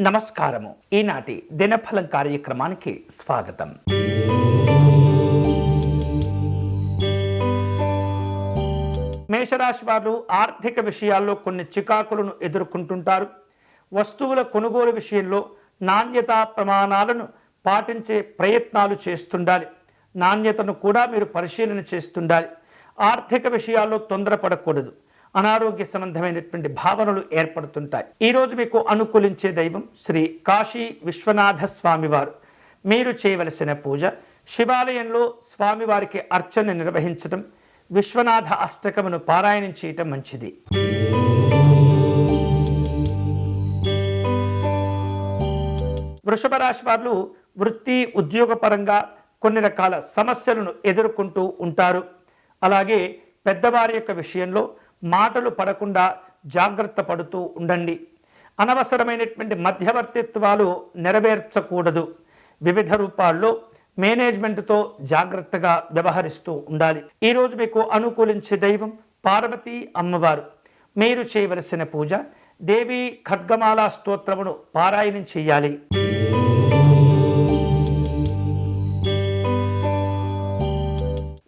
నమస్కారము. ఈనాటి దినఫలం కార్యక్రమానికి స్వాగతం. మేషరాశి వారు ఆర్థిక విషయాల్లో కొన్ని చికాకులను ఎదుర్కొంటుంటారు. వస్తువుల కొనుగోలు విషయంలో నాణ్యతా ప్రమాణాలను పాటించే ప్రయత్నాలు చేస్తుండాలి. నాణ్యతను కూడా మీరు పరిశీలన చేస్తుండాలి. ఆర్థిక విషయాల్లో తొందరపడకూడదు. అనారోగ్య సంబంధమైనటువంటి భావనలు ఏర్పడుతుంటాయి. ఈరోజు మీకు అనుకూలించే దైవం శ్రీ కాశీ విశ్వనాథ స్వామివారు. మీరు చేయవలసిన పూజ శివాలయంలో స్వామివారికి అర్చన నిర్వహించడం విశ్వనాథ అష్టకమును పారాయణం చేయటం మంచిది. వృషభ రాశి వారు వృత్తి ఉద్యోగపరంగా కొన్ని రకాల సమస్యలను ఎదుర్కొంటూ ఉంటారు. అలాగే పెద్దవారి యొక్క విషయంలో మాటలు పడకుండా జాగ్రత్త పడుతూ ఉండండి. అనవసరమైనటువంటి మధ్యవర్తిత్వాలు నెరవేర్చకూడదు. వివిధ రూపాల్లో మేనేజ్మెంట్తో జాగ్రత్తగా వ్యవహరిస్తూ ఉండాలి. ఈరోజు మీకు అనుకూలించే దైవం పార్వతీ అమ్మవారు. మీరు చేయవలసిన పూజ దేవి ఖడ్గమాల స్తోత్రమును పారాయణం చేయాలి.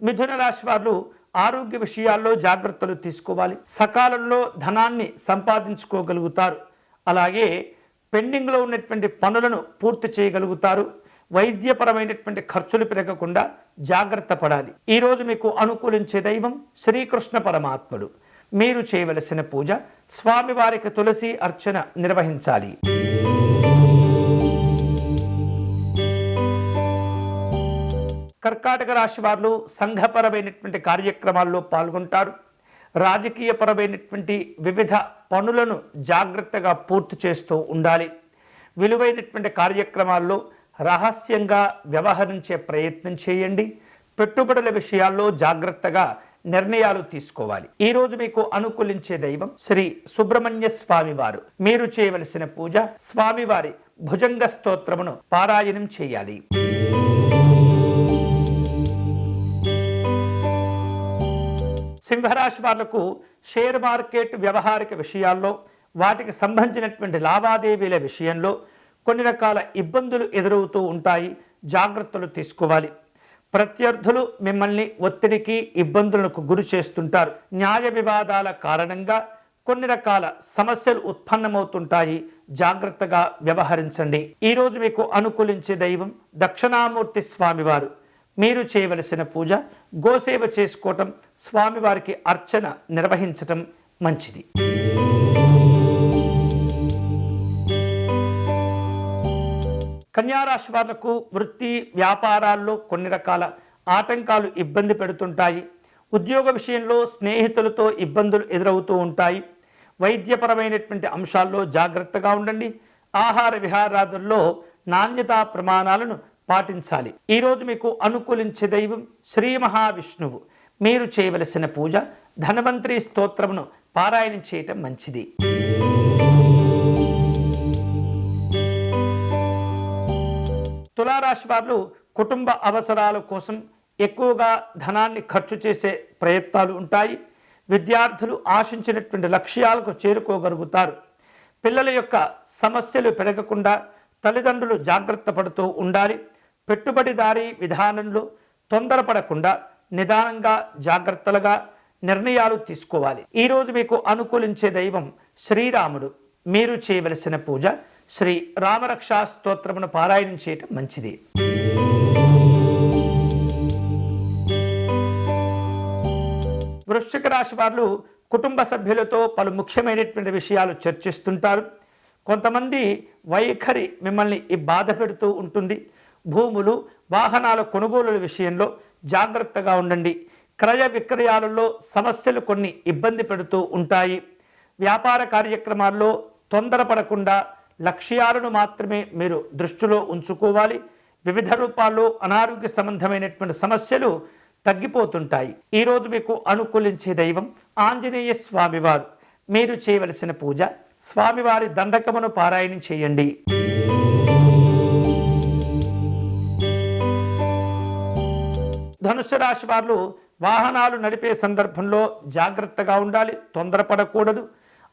మిథున రాశి వారు ఆరోగ్య విషయాల్లో జాగ్రత్తలు తీసుకోవాలి. సకాలంలో ధనాన్ని సంపాదించుకోగలుగుతారు. అలాగే పెండింగ్లో ఉన్నటువంటి పనులను పూర్తి చేయగలుగుతారు. వైద్యపరమైనటువంటి ఖర్చులు పెరగకుండా జాగ్రత్త పడాలి. ఈరోజు మీకు అనుకూలించే దైవం శ్రీకృష్ణ పరమాత్ముడు. మీరు చేయవలసిన పూజ స్వామివారికి తులసి అర్చన నిర్వహించాలి. కర్కాటక రాశి వారు సంఘపరమైనటువంటి కార్యక్రమాల్లో పాల్గొంటారు. రాజకీయపరమైనటువంటి వివిధ పనులను జాగ్రత్తగా పూర్తి చేస్తూ ఉండాలి. విలువైనటువంటి కార్యక్రమాల్లో రహస్యంగా వ్యవహరించే ప్రయత్నం చేయండి. పెట్టుబడుల విషయాల్లో జాగ్రత్తగా నిర్ణయాలు తీసుకోవాలి. ఈరోజు మీకు అనుకూలించే దైవం శ్రీ సుబ్రహ్మణ్య స్వామివారు మీరు చేయవలసిన పూజ స్వామివారి భుజంగ స్తోత్రమును పారాయణం చేయాలి. సింహరాశి వాళ్ళకు షేర్ మార్కెట్ వ్యవహారిక విషయాల్లో వాటికి సంబంధించినటువంటి లావాదేవీల విషయంలో కొన్ని రకాల ఇబ్బందులు ఎదురవుతూ ఉంటాయి. జాగ్రత్తలు తీసుకోవాలి. ప్రత్యర్థులు మిమ్మల్ని ఒత్తిడికి ఇబ్బందులకు గురి చేస్తుంటారు. న్యాయ వివాదాల కారణంగా కొన్ని రకాల సమస్యలు ఉత్పన్నమవుతుంటాయి. జాగ్రత్తగా వ్యవహరించండి. ఈరోజు మీకు అనుకూలించే దైవం దక్షిణామూర్తి స్వామివారు. మీరు చేయవలసిన పూజ గోసేవ చేసుకోవటం స్వామివారికి అర్చన నిర్వహించటం మంచిది. కన్యారాశి వాళ్ళకు వృత్తి వ్యాపారాల్లో కొన్ని రకాల ఆటంకాలు ఇబ్బంది పెడుతుంటాయి. ఉద్యోగ విషయంలో స్నేహితులతో ఇబ్బందులు ఎదురవుతూ ఉంటాయి. వైద్యపరమైనటువంటి అంశాల్లో జాగ్రత్తగా ఉండండి. ఆహార విహారాదుల్లో నాణ్యతా ప్రమాణాలను పాటించాలి. ఈరోజు మీకు అనుకూలించే దైవం శ్రీ మహావిష్ణువు. మీరు చేయవలసిన పూజ ధనవంతరి స్తోత్రమును పారాయణం చేయటం మంచిది. తులారాశి వారు కుటుంబ అవసరాల కోసం ఎక్కువగా ధనాన్ని ఖర్చు చేసే ప్రయత్నాలు ఉంటాయి. విద్యార్థులు ఆశించినటువంటి లక్ష్యాలకు చేరుకోగలుగుతారు. పిల్లల యొక్క సమస్యలు పెరగకుండా తల్లిదండ్రులు జాగ్రత్త పడుతూ ఉండాలి. పెట్టుబడిదారీ విధానంలో తొందరపడకుండా నిదానంగా జాగ్రత్తలుగా నిర్ణయాలు తీసుకోవాలి. ఈరోజు మీకు అనుకూలించే దైవం శ్రీరాముడు. మీరు చేయవలసిన పూజ శ్రీ రామరక్షా స్తోత్రమును పారాయణం చేయటం మంచిది. వృశ్చిక రాశి వారు కుటుంబ సభ్యులతో పలు ముఖ్యమైనటువంటి విషయాలు చర్చిస్తుంటారు. కొంతమంది వైఖరి మిమ్మల్ని ఈ బాధ పెడుతూ ఉంటుంది. భూములు వాహనాల కొనుగోలుల విషయంలో జాగ్రత్తగా ఉండండి. క్రయ విక్రయాలలో సమస్యలు కొన్ని ఇబ్బంది పెడుతూ ఉంటాయి. వ్యాపార కార్యక్రమాల్లో తొందరపడకుండా లక్ష్యాలను మాత్రమే మీరు దృష్టిలో ఉంచుకోవాలి. వివిధ రూపాల్లో అనారోగ్య సంబంధమైనటువంటి సమస్యలు తగ్గిపోతుంటాయి. ఈరోజు మీకు అనుకూలించే దైవం ఆంజనేయ స్వామివారు. మీరు చేయవలసిన పూజ స్వామివారి దండకమును పారాయణం చేయండి. ధనుసు రాశి వారు వాహనాలు నడిపే సందర్భంలో జాగ్రత్తగా ఉండాలి తొందరపడకూడదు.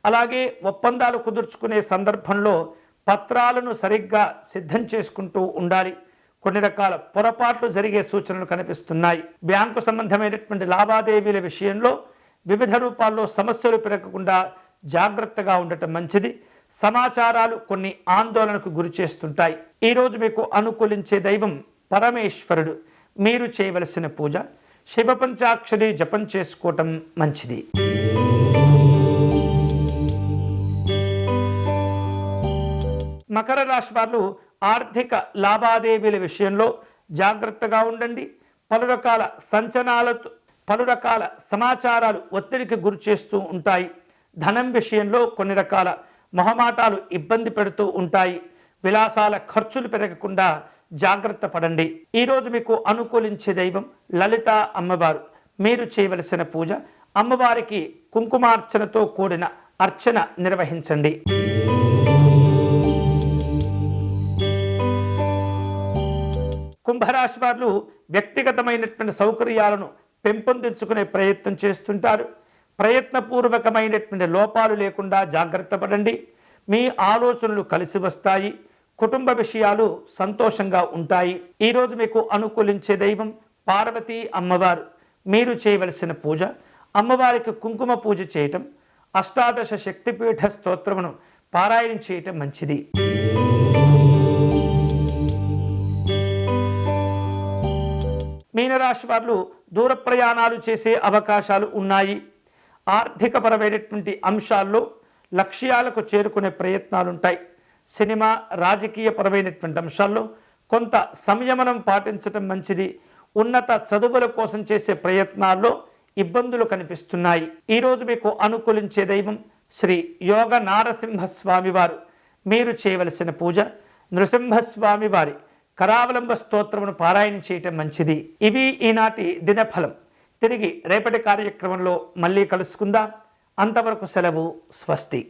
అలాగే ఒప్పందాలు కుదుర్చుకునే సందర్భంలో పత్రాలను సరిగ్గా సిద్ధం చేసుకుంటూ ఉండాలి. కొన్ని రకాల పొరపాట్లు జరిగే సూచనలు కనిపిస్తున్నాయి. బ్యాంకు సంబంధమైనటువంటి లావాదేవీల విషయంలో వివిధ రూపాల్లో సమస్యలు పెరగకుండా జాగ్రత్తగా ఉండటం మంచిది. సమాచారాలు కొన్ని ఆందోళనకు గురి చేస్తుంటాయి. ఈరోజు మీకు అనుకూలించే దైవం పరమేశ్వరుడు. మీరు చేయవలసిన పూజ శివపంచాక్షరి జపం చేసుకోవటం మంచిది. మకర రాశి వారు ఆర్థిక లావాదేవీల విషయంలో జాగ్రత్తగా ఉండండి. పలు రకాల సంచనాలతో పలు రకాల సమాచారాలు ఒత్తిడికి గురి చేస్తూ ఉంటాయి. ధనం విషయంలో కొన్ని రకాల మొహమాటాలు ఇబ్బంది పెడుతూ ఉంటాయి. విలాసాల ఖర్చులు పెరగకుండా జాగ్రత్త పడండి. ఈరోజు మీకు అనుకూలించే దైవం లలిత అమ్మవారు. మీరు చేయవలసిన పూజ అమ్మవారికి కుంకుమార్చనతో కూడిన అర్చన నిర్వహించండి. కుంభరాశి వారు వ్యక్తిగతమైనటువంటి సౌకర్యాలను పెంపొందించుకునే ప్రయత్నం చేస్తుంటారు. ప్రయత్నపూర్వకమైనటువంటి లోపాలు లేకుండా జాగ్రత్త పడండి. మీ ఆలోచనలు కలిసి వస్తాయి. కుటుంబ విషయాలు సంతోషంగా ఉంటాయి. ఈరోజు మీకు అనుకూలించే దైవం పార్వతీ అమ్మవారు. మీరు చేయవలసిన పూజ అమ్మవారికి కుంకుమ పూజ చేయటం అష్టాదశ శక్తిపీఠ స్తోత్రమును పారాయణం చేయటం మంచిది. మీనరాశి వారు దూర ప్రయాణాలు చేసే అవకాశాలు ఉన్నాయి. ఆర్థికపరమైనటువంటి అంశాల్లో లక్ష్యాలకు చేరుకునే ప్రయత్నాలుంటాయి. సినిమా రాజకీయపరమైనటువంటి అంశాల్లో కొంత సంయమనం పాటించటం మంచిది. ఉన్నత చదువుల కోసం చేసే ప్రయత్నాల్లో ఇబ్బందులు కనిపిస్తున్నాయి. ఈరోజు మీకు అనుకూలించే దైవం శ్రీ యోగ నారసింహస్వామి వారు. మీరు చేయవలసిన పూజ నృసింహస్వామి వారి కరావలంబ స్తోత్రమును పారాయణ చేయటం మంచిది. ఇవి ఈనాటి దినఫలం. తిరిగి రేపటి కార్యక్రమంలో మళ్ళీ కలుసుకుందాం. అంతవరకు సెలవు స్వస్తి.